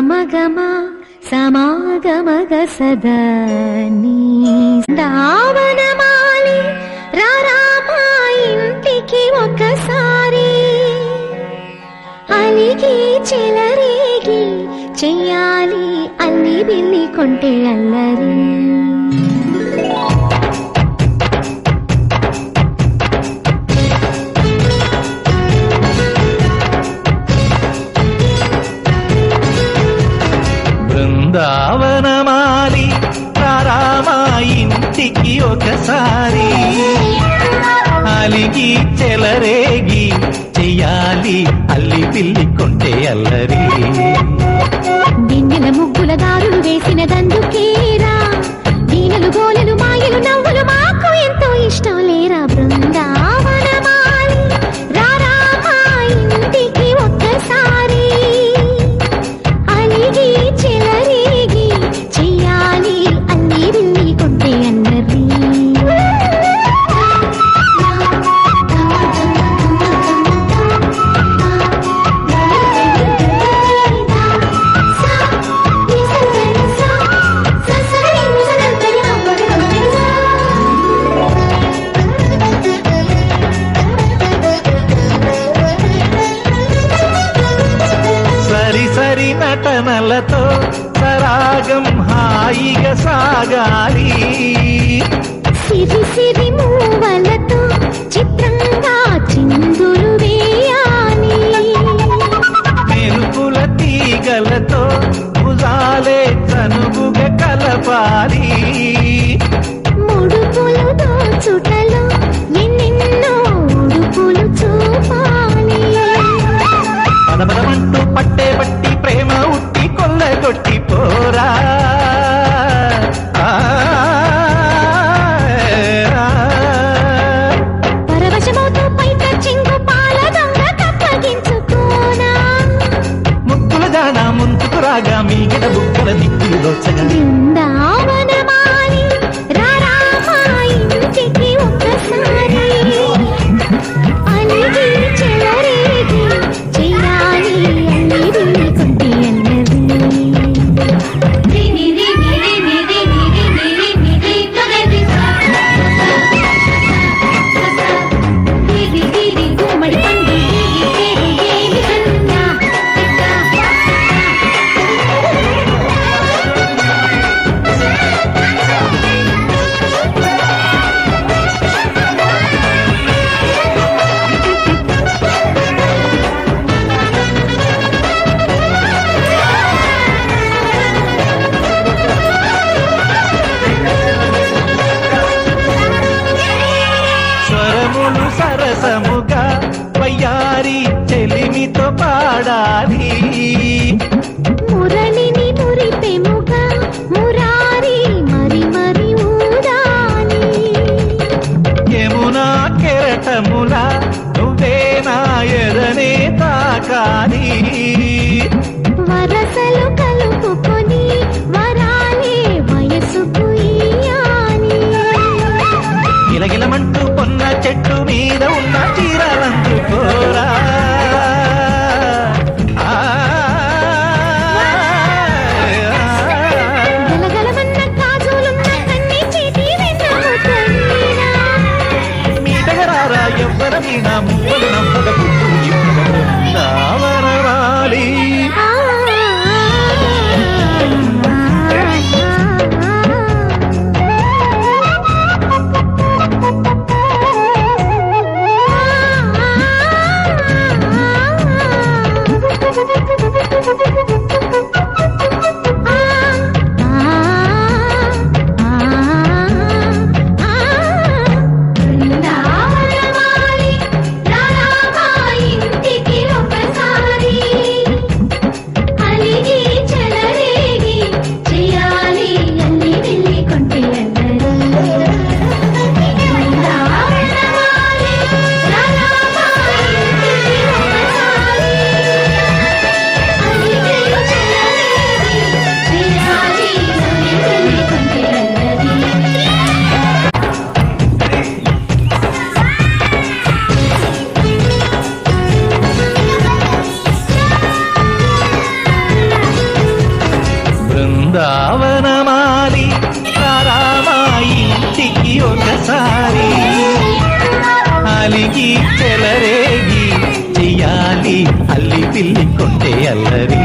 గమగమ సమాగమగ సదా నీ దావనమాలి రారామా ఒకసారి అలిగి చెలరేగి చెయ్యాలి అల్లి బిల్లి కొంటే అల్లరి చెలరేగి చెయ్యాలి అల్లి పిల్లి కొంటే అల్లరి. బిన్నెల ముగ్గుల దారులు వేసిన దందుకే తాళాలతో తరాగం హాయిగా సాగాలి. సిరి సిరి మూవల నీతో పాడాలి. కలిగి చెలరేగి చెయ్యాలి అల్లి పిల్లి కొట్టే అల్లరి.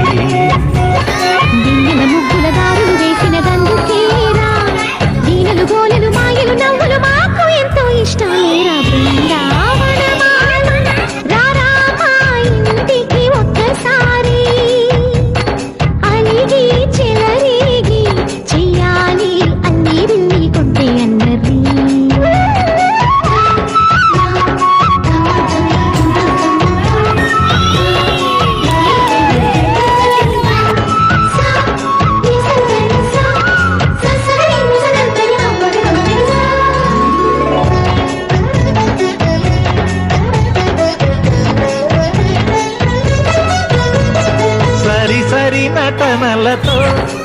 నటనలతో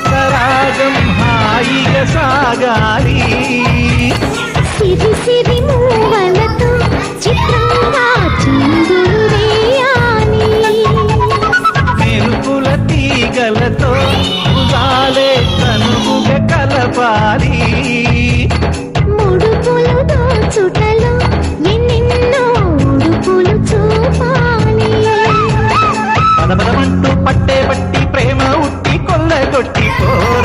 సరాగం హాయిగా సాగాలి. సిరి సిరి మూవలతో చిత్రంగా చిందులు వేయాలి మెరుపుల తీగలతో ఉగాలే oh.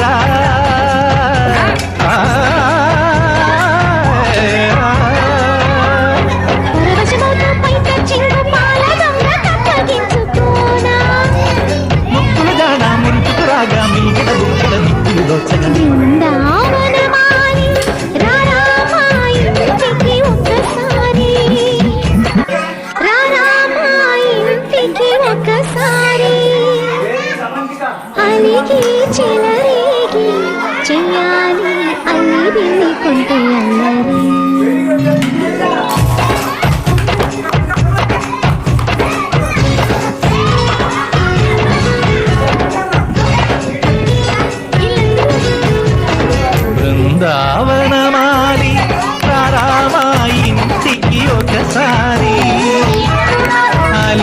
అలిగి చెలరేగి చెయ్యాలి అన్ని వెళ్ళి కొంటే